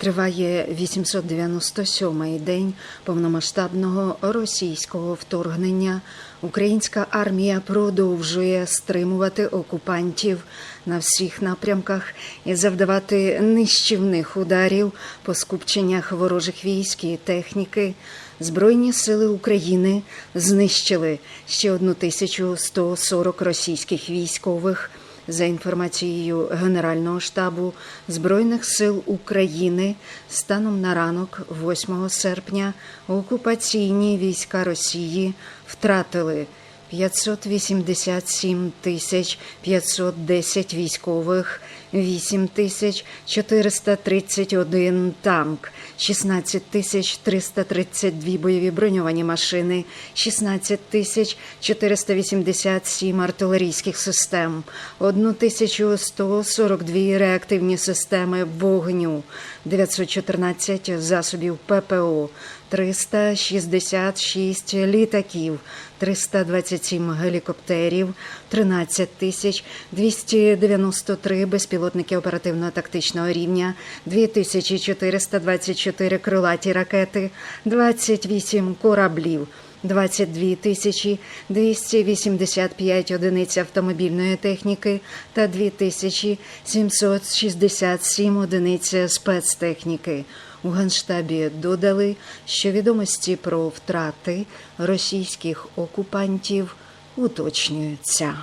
Триває 897-й день повномасштабного російського вторгнення. Українська армія продовжує стримувати окупантів на всіх напрямках і завдавати нищівних ударів по скупченнях ворожих військ і техніки. Збройні сили України знищили ще 1140 російських військових. За інформацією Генерального штабу Збройних сил України, станом на ранок, 8 серпня, окупаційні війська Росії втратили 587 тисяч 510 військових, 8 тисяч 431 танк, 16 тисяч 332 бойові броньовані машини, 16 тисяч 487 артилерійських систем, 1142 реактивні системи вогню, 914 засобів ППО, 366 літаків, 327 гелікоптерів, 13 тисяч 293 безпілотники оперативно-тактичного рівня, 2424 крилаті ракети, 28 кораблів. 22 тисячі 285 одиниць автомобільної техніки та 2 тисячі 767 одиниць спецтехніки. У Генштабі додали, що відомості про втрати російських окупантів уточнюються.